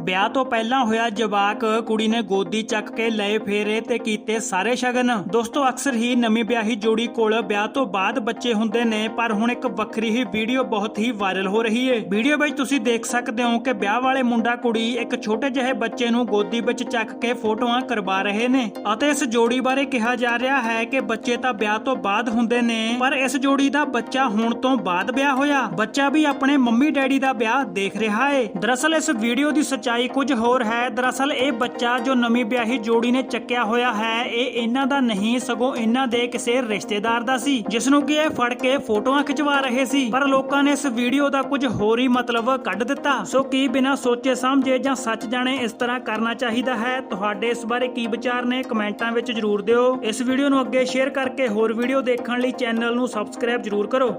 ਵਿਆਹ ਤੋਂ ਪਹਿਲਾਂ ਹੋਇਆ ਜਵਾਕ ਕੁੜੀ ਨੇ ਗੋਦੀ ਚੱਕ ਕੇ ਲਏ ਫੇਰੇ ਤੇ ਕੀਤੇ ਸਾਰੇ ਸ਼ਗਨ। ਦੋਸਤੋ, ਅਕਸਰ ਹੀ ਨਵੀਂ ਵਿਆਹੀ ਜੋੜੀ ਕੋਲ ਵਿਆਹ ਤੋਂ ਬਾਅਦ ਬੱਚੇ ਹੁੰਦੇ ਨੇ, ਪਰ ਹੁਣ ਇੱਕ ਵੱਖਰੀ ਹੀ ਵੀਡੀਓ ਬਹੁਤ ਹੀ ਵਾਇਰਲ ਹੋ ਰਹੀ ਏ। ਵੀਡੀਓ ਵਿੱਚ ਤੁਸੀਂ ਦੇਖ ਸਕਦੇ ਹੋ ਕਿ ਵਿਆਹ ਵਾਲੇ ਮੁੰਡਾ ਕੁੜੀ ਇੱਕ ਛੋਟੇ ਜਿਹੇ ਬੱਚੇ ਨੂੰ ਗੋਦੀ ਵਿੱਚ ਚੱਕ ਕੇ ਫੋਟੋਆਂ ਕਰਵਾ ਰਹੇ ਨੇ। ਅਤੇ ਇਸ ਜੋੜੀ ਬਾਰੇ ਕਿਹਾ ਜਾ ਰਿਹਾ ਹੈ ਕਿ ਬੱਚੇ ਤਾਂ ਵਿਆਹ ਤੋਂ ਬਾਅਦ ਹੁੰਦੇ ਨੇ, ਪਰ ਇਸ ਜੋੜੀ ਦਾ ਬੱਚਾ ਹੋਣ ਤੋਂ ਬਾਅਦ ਵਿਆਹ ਹੋਇਆ। ਬੱਚਾ ਵੀ ਆਪਣੇ ਮੰਮੀ ਡੈਡੀ ਦਾ ਵਿਆਹ ਦੇਖ ਰਿਹਾ ਏ। ਦਰਅਸਲ, ਇਸ ਵੀਡੀਓ ਦੀ ਸੱਚ ਸੱਚਾਈ ਕੁਝ ਹੋਰ ਹੈ। ਦਰਅਸਲ ਇਹ ਬੱਚਾ ਜੋ ਨਵੀਂ ਵਿਆਹੀ ਜੋੜੀ ਨੇ ਚੱਕਿਆ ਹੋਇਆ ਹੈ, ਇਹ ਇਹਨਾਂ ਦਾ ਨਹੀਂ, ਸਗੋਂ ਇਹਨਾਂ ਦੇ ਕਿਸੇ ਰਿਸ਼ਤੇਦਾਰ ਦਾ ਸੀ ਜਿਸ ਨੂੰ ਕਿ ਇਹ ਫੜ ਕੇ ਫੋਟੋਆਂ ਖਿਚਵਾ ਰਹੇ ਸੀ। ਪਰ ਲੋਕਾਂ ਨੇ ਇਸ ਵੀਡੀਓ ਦਾ ਕੁਝ ਹੋਰ ਹੀ ਮਤਲਬ ਕੱਢ ਦਿੱਤਾ। ਸੋ ਕੀ ਬਿਨਾਂ ਸੋਚੇ ਸਮਝੇ ਜਾਂ ਸੱਚ ਜਾਣੇ ਇਸ ਤਰ੍ਹਾਂ ਕਰਨਾ ਚਾਹੀਦਾ ਹੈ? ਤੁਹਾਡੇ ਇਸ ਬਾਰੇ ਕੀ ਵਿਚਾਰ ਨੇ? ਕਮੈਂਟਾਂ ਵਿੱਚ ਜਰੂਰ ਦਿਓ। ਇਸ ਵੀਡੀਓ ਨੂੰ ਅੱਗੇ ਸ਼ੇਅਰ ਕਰਕੇ ਹੋਰ ਵੀਡੀਓ ਦੇਖਣ ਲਈ ਚੈਨਲ ਨੂੰ ਸਬਸਕ੍ਰਾਈਬ ਜਰੂਰ ਕਰੋ।